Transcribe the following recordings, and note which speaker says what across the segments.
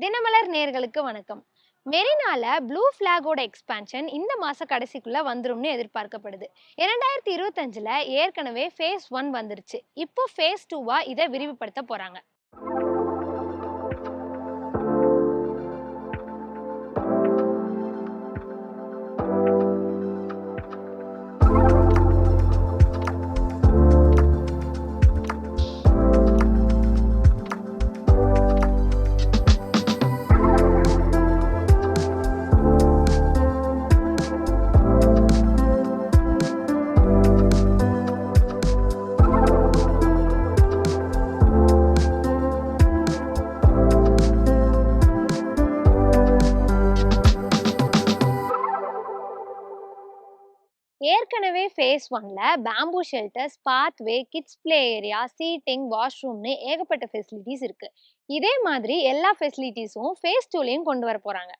Speaker 1: தினமலர் நேர்களுக்கு வணக்கம். மெரினால blue ஃபிளாகோட expansion இந்த மாச கடைசிக்குள்ள வந்துரும்னு எதிர்பார்க்கப்படுது. இரண்டாயிரத்தி இருபத்தஞ்சுல ஏற்கனவே ஃபேஸ் ஒன் வந்துருச்சு. இப்போ ஃபேஸ் டூவா இதை விரிவுபடுத்த போறாங்க. ஏற்கனவே ஃபேஸ் ஒன்ல bamboo shelters pathway kids play area seating வாஷ்ரூம்னு ஏகப்பட்ட ஃபெசிலிட்டிஸ் இருக்கு. இதே மாதிரி எல்லா ஃபெசிலிட்டிஸும் ஃபேஸ் டூலையும் கொண்டு வர போறாங்க.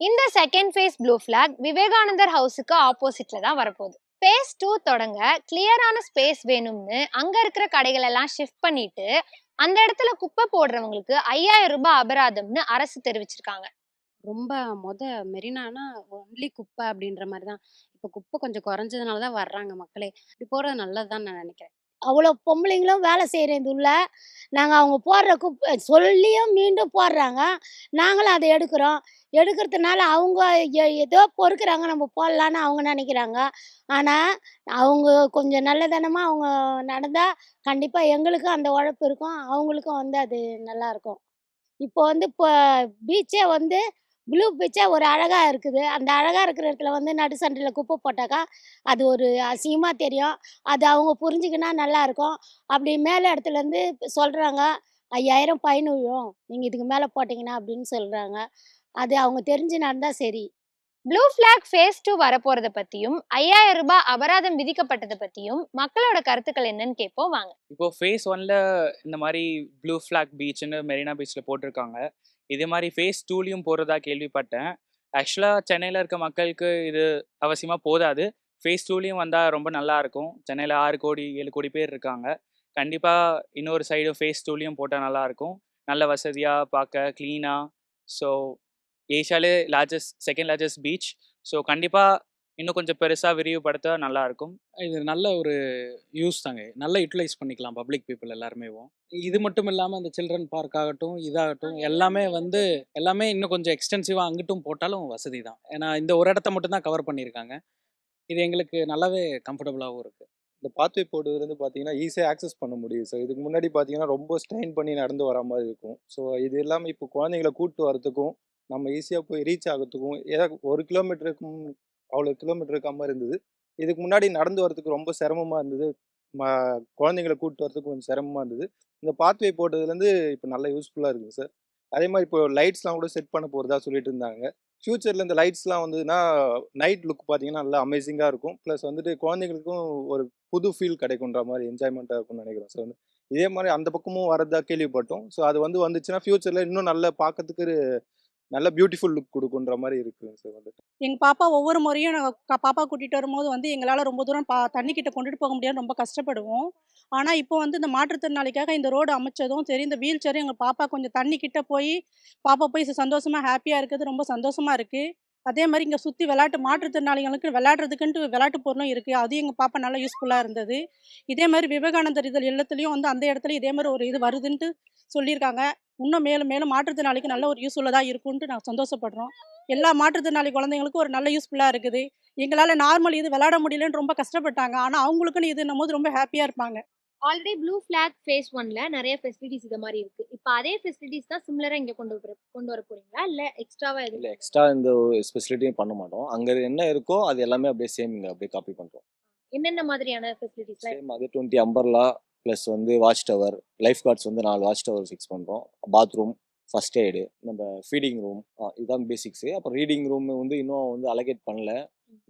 Speaker 1: இந்த second phase blue flag Vivekanandar ஹவுஸுக்கு ஆப்போசிட்ல தான் வரப்போகுது. ஃபேஸ் டூ தொடங்க கிளியரான ஸ்பேஸ் வேணும்னு அங்க இருக்கிற கடைகள் எல்லாம் ஷிஃப்ட் பண்ணிட்டு அந்த இடத்துல குப்பை போடுறவங்களுக்கு ஐயாயிரம் ரூபாய் அபராதம்னு அரசு தெரிவிச்சிருக்காங்க.
Speaker 2: ரொம்ப மொத மெரினானா ஒன்லி குப்பை அப்படின்ற மாதிரி தான். இப்போ குப்பை கொஞ்சம் குறைஞ்சதுனால தான் வர்றாங்க மக்களே. இப்படி போகிறது நல்லது தான் நான் நினைக்கிறேன்.
Speaker 3: அவ்வளோ பொம்பளைங்களும் வேலை செய்கிறேன் இது நாங்கள் அவங்க போடுற குப்பை சொல்லியும் மீண்டும் போடுறாங்க. நாங்களும் அதை எடுக்கிறோம். எடுக்கிறதுனால அவங்க ஏதோ பொறுக்கிறாங்க நம்ம போடலான்னு அவங்க நினைக்கிறாங்க. ஆனால் அவங்க கொஞ்சம் நல்லதனமாக அவங்க நடந்தால் கண்டிப்பாக எங்களுக்கும் அந்த உழைப்பு இருக்கும். அவங்களுக்கும் வந்து அது நல்லாயிருக்கும் இப்போ வந்து இப்போ பீச்சே வந்து ப்ளூ பிச்சா ஒரு அழகாக இருக்குது. அந்த அழகாக இருக்கிற இடத்துல வந்து நடு சண்டையில் குப்பை போட்டாக்கா அது ஒரு அசிங்கமாக தெரியும். அது அவங்க புரிஞ்சுக்கினா நல்லாயிருக்கும் அப்படி மேலே இடத்துலேருந்து சொல்கிறாங்க ஐயாயிரம் பயன் விழும் நீங்கள் இதுக்கு மேலே போட்டிங்கன்னா அப்படின்னு சொல்கிறாங்க அது அவங்க தெரிஞ்சு நடந்தால் சரி.
Speaker 1: ப்ளூ ஃபிளாக் ஃபேஸ் டூ வரப்போறத பத்தியும் ஐயாயிரம் ரூபாய் அபராதம் விதிக்கப்பட்டதை பத்தியும் மக்களோட கருத்துக்கள் என்னன்னு கேட்போம். வாங்க.
Speaker 4: இப்போ ஃபேஸ் ஒன்ல இந்த மாதிரி ப்ளூ ஃபிளாக் பீச்னு மெரினா பீச்சில் போட்டிருக்காங்க. இதே மாதிரி ஃபேஸ் டூலையும் போடுறதா கேள்விப்பட்டேன். ஆக்சுவலாக சென்னையில் இருக்க மக்களுக்கு இது அவசியமாக போதாது. ஃபேஸ் டூலையும் வந்தால் ரொம்ப நல்லா இருக்கும். சென்னையில் ஆறு கோடி ஏழு கோடி பேர் இருக்காங்க. கண்டிப்பாக இன்னொரு சைடு ஃபேஸ் டூலையும் போட்டால் நல்லா இருக்கும். நல்ல வசதியாக பார்க்க க்ளீனாக so ஏஷியாலே largest second largest beach so கண்டிப்பாக இன்னும் கொஞ்சம் பெருசாக விரிவுபடுத்த நல்லா இருக்கும்
Speaker 5: இது நல்ல ஒரு யூஸ் தாங்க. நல்லா யூட்டிலைஸ் பண்ணிக்கலாம் பப்ளிக் பீப்புள் எல்லாருமே. இது மட்டும் இல்லாமல் அந்த சில்ட்ரன் பார்க் ஆகட்டும் இதாகட்டும் எல்லாமே வந்து எல்லாமே இன்னும் கொஞ்சம் எக்ஸ்டென்சிவாக அங்கிட்டும் போட்டாலும் வசதி தான். ஏன்னா இந்த ஒரு இடத்த மட்டும் தான் கவர் பண்ணியிருக்காங்க இது எங்களுக்கு நல்லாவே கம்ஃபர்டபுளாகவும் இருக்குது
Speaker 6: இந்த பாத்வே போர்டு வந்து பார்த்தீங்கன்னா ஈஸியாக ஆக்சஸ் பண்ண முடியும். ஸோ இதுக்கு முன்னாடி பார்த்தீங்கன்னா ரொம்ப ஸ்ட்ரெயின் பண்ணி நடந்து வர மாதிரி இருக்கும். ஸோ இது இல்லாமல் இப்போ குழந்தைங்கள கூப்பிட்டு வரதுக்கும் நம்ம ஈஸியாக போய் ரீச் ஆகிறதுக்கும் ஏதாவது ஒரு கிலோமீட்டருக்கும் அவ்வளோ கிலோமீட்டர் இருக்காமல் இருந்தது. இதுக்கு முன்னாடி நடந்து வரதுக்கு ரொம்ப சிரமமாக இருந்தது. ம குழந்தைங்கள கூப்பிட்டு வரதுக்கு கொஞ்சம் சிரமமாக இருந்தது. இந்த பாத்வே போட்டதுலேருந்து இப்போ நல்லா யூஸ்ஃபுல்லாக இருக்குது சார். அதே மாதிரி இப்போ லைட்ஸ்லாம் கூட செட் பண்ண போகிறதா சொல்லிட்டு இருந்தாங்க. ஃப்யூச்சரில் இந்த லைட்ஸ்லாம் வந்ததுன்னா நைட் லுக் பார்த்தீங்கன்னா நல்லா அமேசிங்காக இருக்கும். ப்ளஸ் வந்துட்டு குழந்தைங்களுக்கும் ஒரு புது ஃபீல் கிடைக்குன்ற மாதிரி என்ஜாய்மெண்ட்டாக இருக்கும்னு நினைக்கிறேன் சார். வந்து இதே மாதிரி அந்த பக்கமும் வரதா கேள்விப்பட்டோம். ஸோ அது வந்து வந்துச்சுன்னா ஃப்யூச்சரில் இன்னும் நல்லா பார்க்கறதுக்கு நல்ல பியூட்டிஃபுல் லுக் கொடுக்குன்ற மாதிரி இருக்குங்க சார் வந்துட்டு.
Speaker 7: எங்கள் பாப்பா ஒவ்வொரு முறையும் நாங்கள் பாப்பா கூட்டிகிட்டு வரும்போது வந்து எங்களால் ரொம்ப தூரம் பா தண்ணிக்கிட்ட கொண்டுட்டு போக முடியாது ரொம்ப கஷ்டப்படுவோம். ஆனால் இப்போ வந்து இந்த மாற்றுத்திறனாளிக்காக இந்த ரோடு அமைச்சதும் சரி இந்த வீல் சேரும் எங்கள் பாப்பா கொஞ்சம் தண்ணி கிட்ட போய் பாப்பா போய் சந்தோஷமாக ஹாப்பியாக இருக்கிறது ரொம்ப சந்தோஷமாக இருக்குது அதே மாதிரி இங்கே சுற்றி விளையாட்டு மாற்றுத்திறனாளிகளுக்கு விளையாடுறதுக்குன்ட்டு விளையாட்டு பொருளும் இருக்குது அது எங்கள் பாப்பா நல்லா யூஸ்ஃபுல்லாக இருந்தது. இதே மாதிரி விவேகானந்தர் இதழ் இல்லத்துலேயும் வந்து அந்த இடத்துல இதே மாதிரி ஒரு இது வருதுன்ட்டு சொல்லியிருக்காங்க. இன்னும் மேலும் மேலும் மாற்றுத்திறனாளிக்கு நல்ல ஒரு யூஸ்ஃபுல்லாக இருக்கும்ன்ட்டு நாங்கள் சந்தோஷப்படுறோம். எல்லா மாற்றுத்திறனாளி குழந்தைங்களுக்கும் ஒரு நல்ல யூஸ்ஃபுல்லாக இருக்குது. எங்களால் நார்மல் இது விளையாட முடியலன்னு ரொம்ப கஷ்டப்பட்டாங்க. ஆனால் அவங்களுக்குன்னு இதுன்னும் போது ரொம்ப ஹாப்பியாக இருப்பாங்க.
Speaker 1: ஆல்ரெடி ப்ளூ ஃபிளாக் ஃபேஸ் ஒன்ல நிறைய ஃபெசிலிட்டிஸ் இது மாதிரி இருக்கு. இப்போ அதே ஃபெசிலிட்டிஸ் தான் சிமிலரா இங்க கொண்டு வர கொண்டு வர போறீங்களா? இல்ல எக்ஸ்ட்ராவா
Speaker 8: இல்லை
Speaker 1: எதுவும்
Speaker 8: எக்ஸ்ட்ரா இந்த ஸ்பெசிலிட்டியும் பண்ண மாட்டோம். அங்கே என்ன இருக்கோ அது எல்லாமே அப்படியே சேம் இங்கே அப்படியே காப்பி பண்ணுறோம்
Speaker 1: என்னென்ன மாதிரியான ஃபெசிலிட்டிஸ்லாம்
Speaker 8: சேம் அது டுவெண்ட்டி அம்பர்லா ப்ளஸ் வந்து வாட்ச் டவர் லைஃப் கார்ட்ஸ் வந்து நாலு வாட்ச் டவர் ஃபிக்ஸ் பண்ணுறோம் பாத்ரூம் ஃபர்ஸ்ட் எய்டு நம்ம ஃபீடிங் ரூம் இதுதான் பேசிக்ஸு அப்புறம் ரீடிங் ரூம் வந்து இன்னும் வந்து அலகேட் பண்ணல.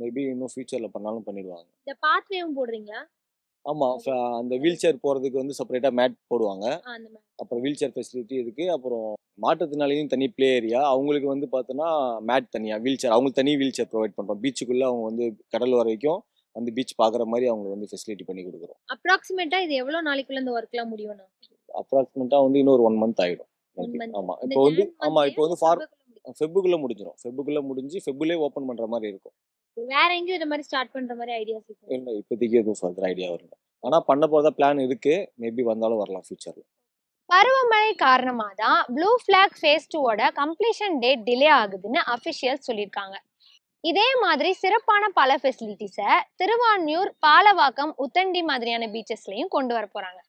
Speaker 8: மேபி இன்னும் ஃபியூச்சரில் பண்ணாலும் பண்ணிடுவாங்க.
Speaker 1: இந்த பாத்வேவும் போடுறீங்களா?
Speaker 8: ஆமாம் அந்த வீல் சேர் போகிறதுக்கு வந்து செப்பரேட்டாக மேட் போடுவாங்க. அப்புறம் வீல் சேர் ஃபெசிலிட்டி இருக்குது அப்புறம் மாற்றுத்திறனாளியும் தனி ப்ளே ஏரியா அவங்களுக்கு வந்து பார்த்தோன்னா மேட் தனியாக வீல் சேர் அவங்களுக்கு தனி வீல் சேர் ப்ரொவைட் பண்ணுறோம் பீச்சுக்குள்ளே அவங்க வந்து கடல் வரைக்கும் வந்து பீச் பார்க்குற மாதிரி அவங்களுக்கு வந்து ஃபெசிலிட்டி பண்ணி கொடுக்குறோம்.
Speaker 1: அப்ராக்சிமேட்டா இது எவ்வளவு நாளைக்குள்ள இந்த ஒர்க்லாம் முடியும்னா
Speaker 8: அப்ராக்சிமேட்டாக வந்து இன்னொரு ஒன் மந்த். ஆமாம்
Speaker 1: இந்த
Speaker 8: இப்போ வந்து
Speaker 1: month
Speaker 8: இப்போ வந்து ஃபார் ஃபெப்புக்குள்ளே முடிஞ்சிடும் ஃபெப்புக்குள்ளே முடிஞ்சு ஃபெப்புலே ஓப்பன் பண்ணுற மாதிரி இருக்கும்.
Speaker 1: வேற எங்கேயும் இந்த மாதிரி ஸ்டார்ட் பண்ற மாதிரி ஐடியாஸ் இருக்கு
Speaker 8: இல்லை இப்போதைக்கு எதுவும் ஃபர்தர் ஐடியா வரல ஆனால் பண்ண போகிறதா பிளான் இருக்குது மேபி வந்தாலும் வரலாம் ஃபியூச்சரில்
Speaker 1: பருவமழை காரணமா தான் ப்ளூ ஃபிளாக் ஃபேஸ் டூவோட கம்ப்ளீஷன் டேட் டிலே ஆகுதுன்னு அஃபிஷியல்ஸ் சொல்லியிருக்காங்க. இதே மாதிரி சிறப்பான பல ஃபெசிலிட்டிஸை திருவான்மியூர் பாலவாக்கம் உத்தண்டி மாதிரியான பீச்சஸ்லையும் கொண்டு வர போகிறாங்க